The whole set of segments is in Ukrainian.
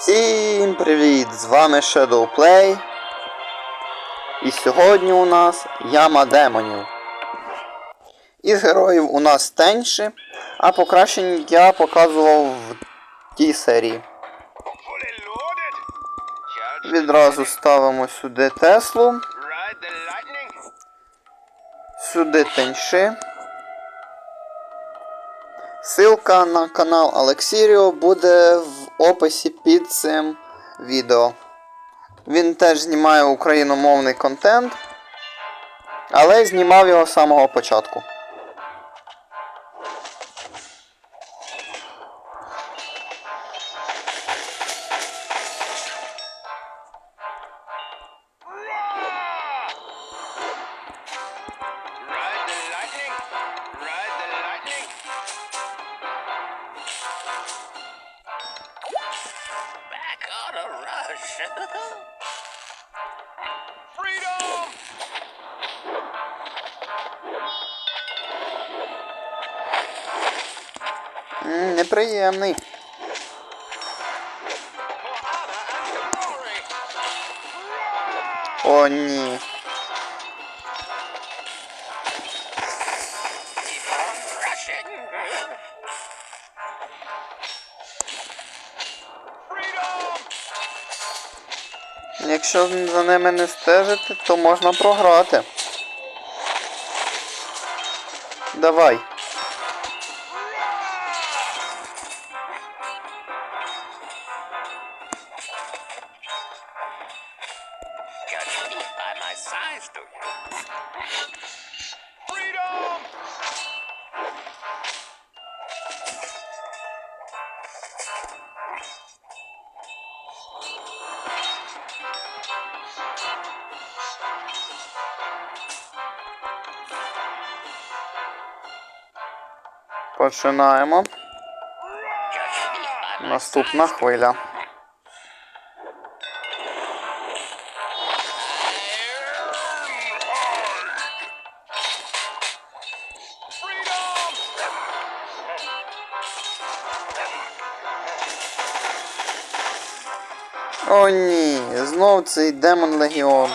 Всім привіт! З вами Shadowplay. І сьогодні у нас яма демонів. Із героїв у нас тенші, а покращень я показував в тій серії. Відразу ставимо сюди Теслу, сюди тенши. Ссылка на канал Алексіріо буде в описі під цим відео. Він теж знімає україномовний контент, але знімав його з самого початку. Неприємний. О, ні. Якщо за ними не стежити, то можна програти. Давай. You? Freedom! Починаємо. Наступна хвиля. О, ні, знов цей демон легіон.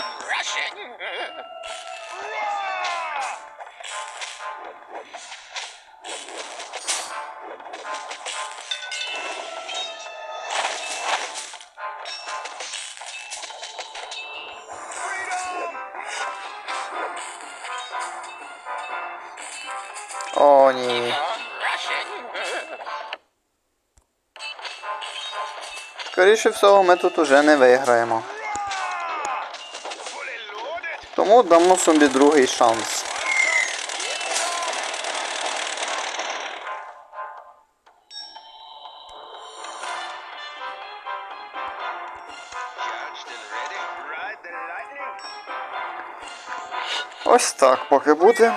Скоріше всього, ми тут уже не виграємо. Тому дамо собі другий шанс. Ось так поки буде.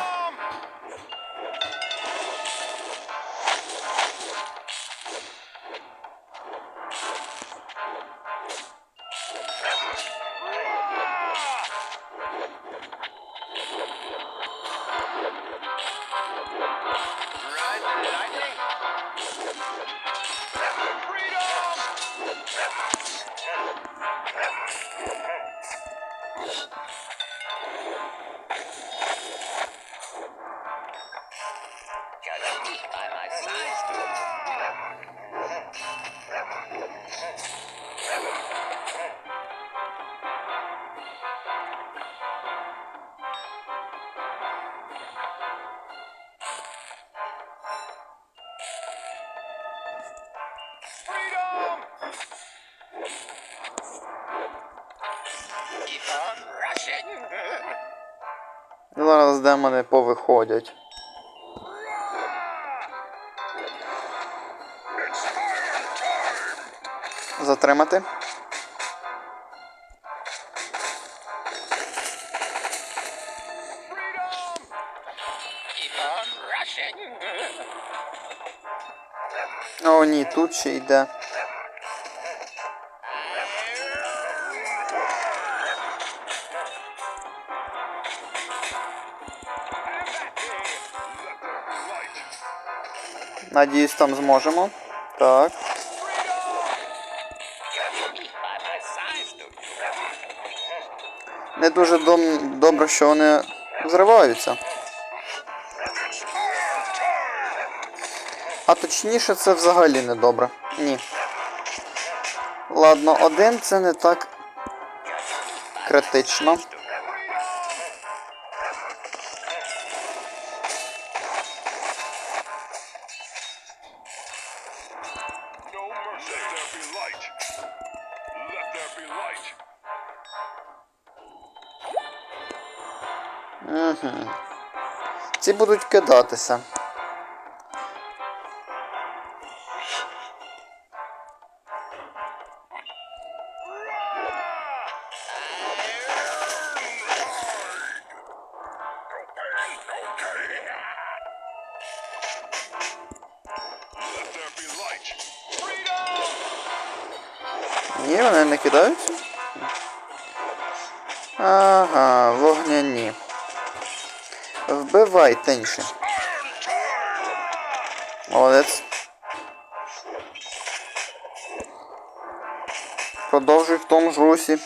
Freedom! Keep on rushing. Зараз демони повиходять. Затримати. тут ще йде. Надіюсь, там зможемо. Так. Не дуже дом... добре, що вони зриваються. А точніше, це взагалі не добре. Ні. Ладно, один це не так критично. Ці будуть кидатися. Ні, вони не кидаються. Ага, вогняні. Вбивай тенші. Молодець. Продовжуй в тому ж русі.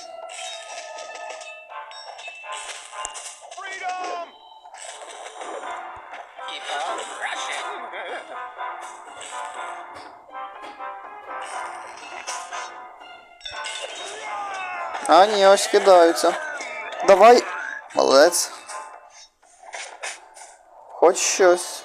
А, ні, ось кидаються. Давай. Молодець. Хоч щось.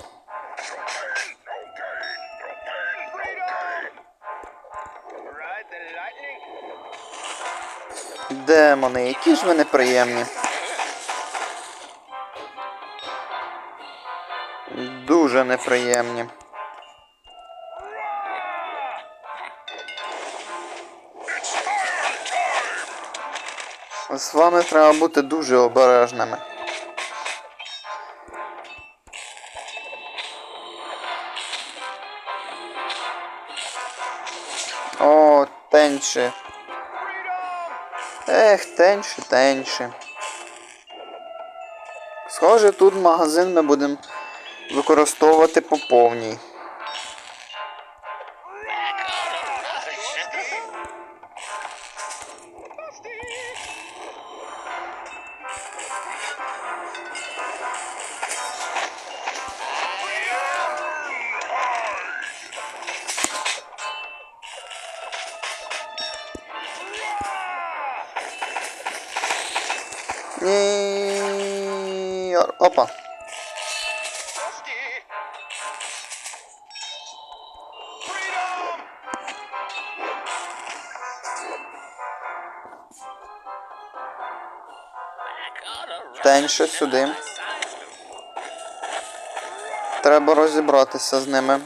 Демони, які ж ви неприємні. Дуже неприємні. З вами треба бути дуже обережними. О, тенші. Ех, тенші, тенші. Схоже, тут магазин ми будемо використовувати по повній. Dusty! Freedom! Тенше сюди. Треба розібратися з ними.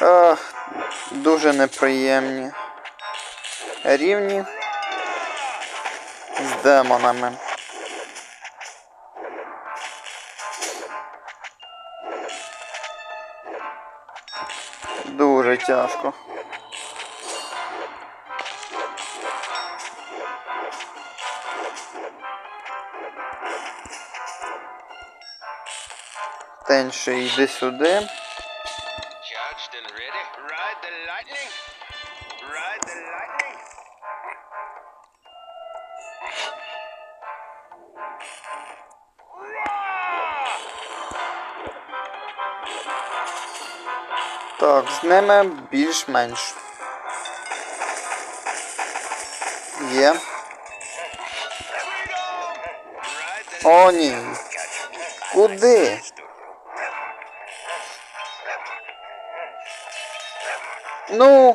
Ах, дуже неприємні. Рівні з демонами. Дуже тяжко. Ride the lightning. Так, з ними більш-менш. Є. О, ні. Куди? Ну.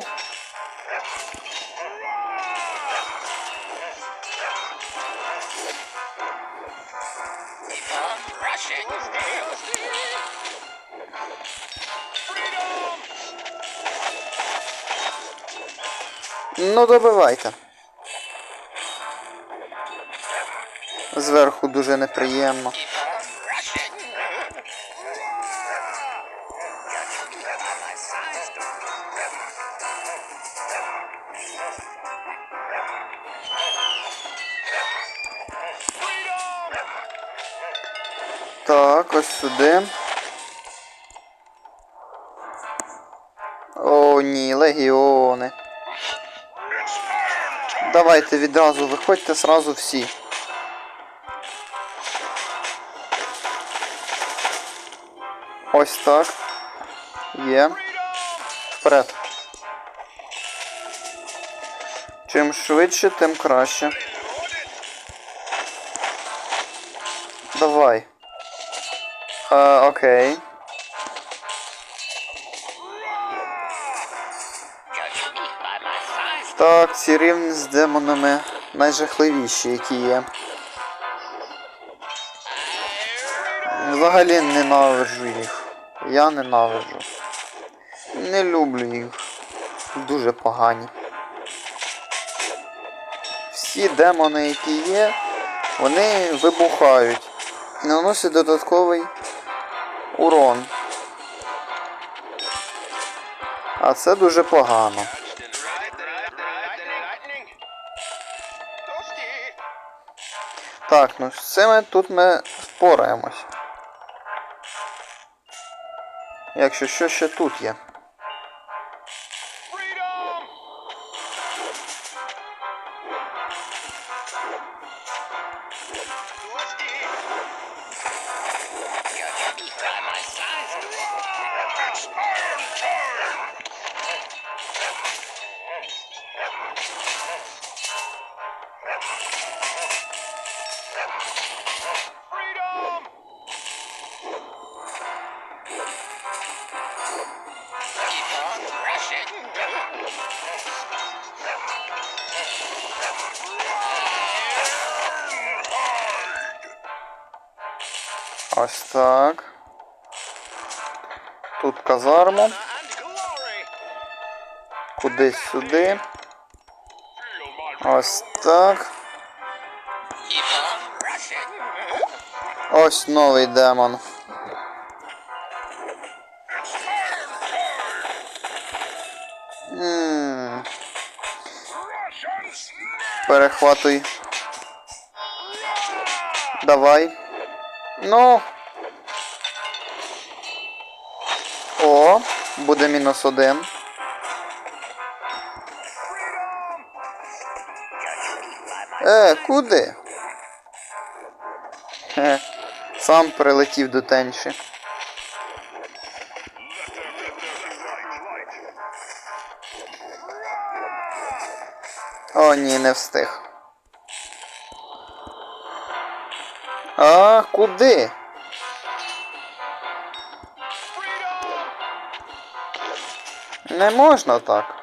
Ну, добивайте. Зверху дуже неприємно. Сюди. О, ні, легіони. Давайте відразу виходьте сразу всі. Ось так. Є. Вперед. Чим швидше, тим краще. Давай. By my size. Так, ці рівні з демонами найжахливіші, які є. Взагалі ненавиджу їх. Я ненавиджу. Не люблю їх. Дуже погані. Всі демони, які є, вони вибухають і наносять додатковий урон. А це дуже погано. Так, ну з цими тут ми впораємось. Якщо що ще тут є. Ось так. Тут казарму. Кудись сюди. Ось так. Ось новий демон. М, snake! Перехватуй. Давай. Ну. О, буде мінус один. Е, куди? Хе, сам прилетів до тенші. О, ні, не встиг. А, куди? Не можна так.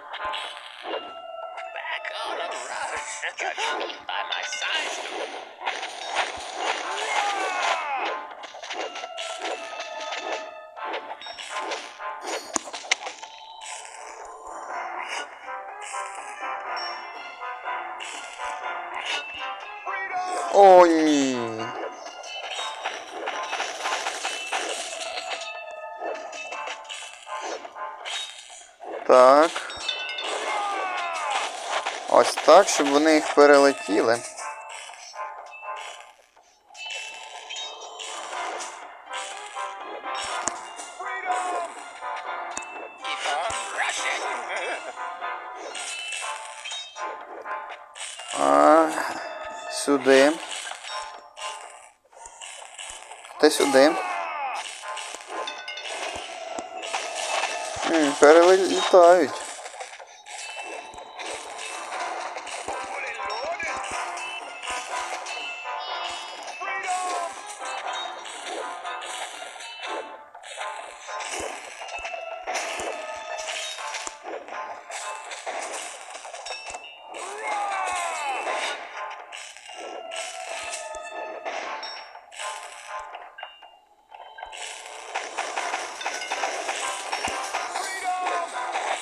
Ось так, щоб вони їх перелетіли. А, сюди. Та сюди. Перелітають.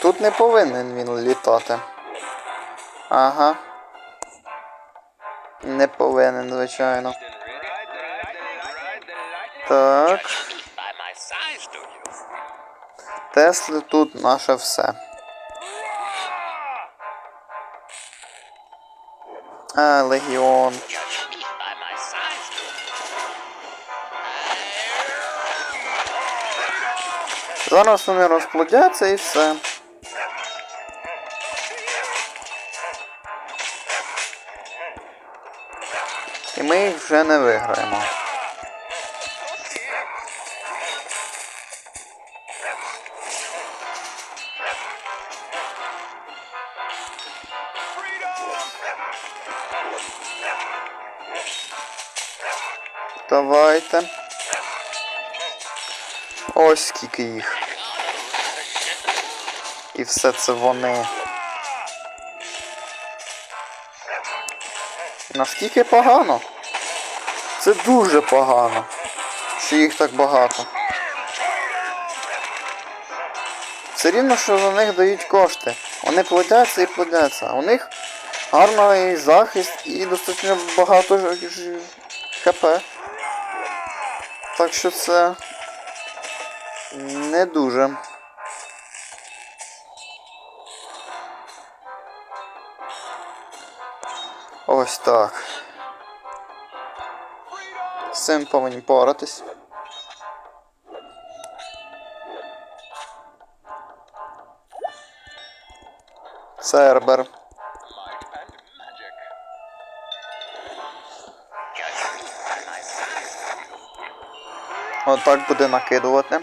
Тут не повинен він літати. Ага. Не повинен, звичайно. Так. Тесли тут наше все. А, легіон. Зараз вони розплодяться і все. Вже не виграємо. Давайте. Ось скільки їх. І все це вони. Наскільки погано? Це дуже погано. Що їх так багато. Все рівно, що за них дають кошти. Вони плодяться і плодяться. У них гарний захист і достатньо багато ХП. Так що це не дуже. Ось так. Цим повинні поратись. Цербер. Отак буде накидувати.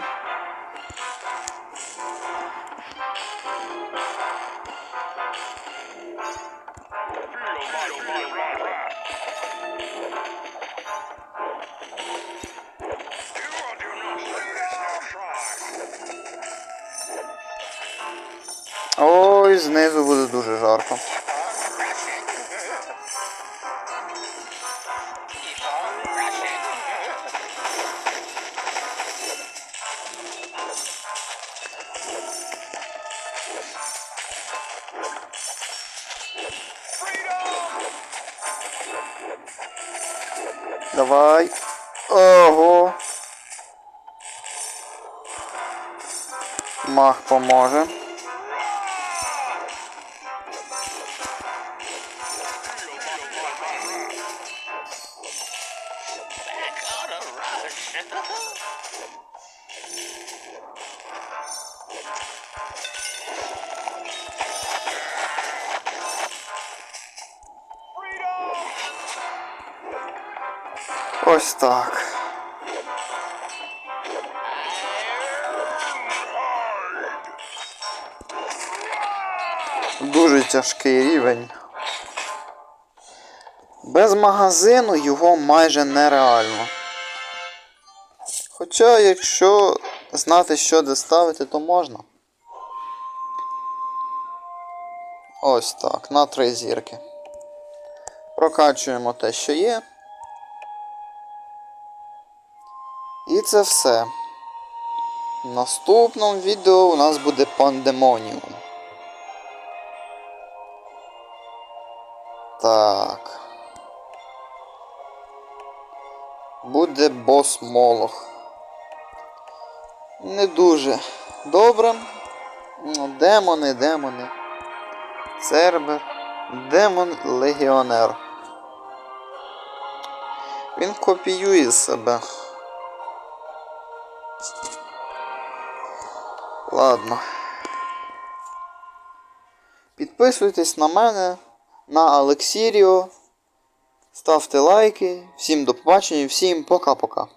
Ой, знизу буде дуже жарко. Давай. Ого. Мах поможе. Так. Дуже тяжкий рівень. Без магазину його майже нереально. Хоча, якщо знати, що де ставити, то можна. Ось так, на три зірки. Прокачуємо те, що є. Це все. В наступному відео у нас буде пандемоніум. Так. Буде бос Молох. Не дуже добре. Ну, Демони, демони. Цербер. Демон легіонер. Він копіює себе. Ладно. Підписуйтесь на мене, на Алексіріо. Ставте лайки. Всім до побачення, всім пока-пока.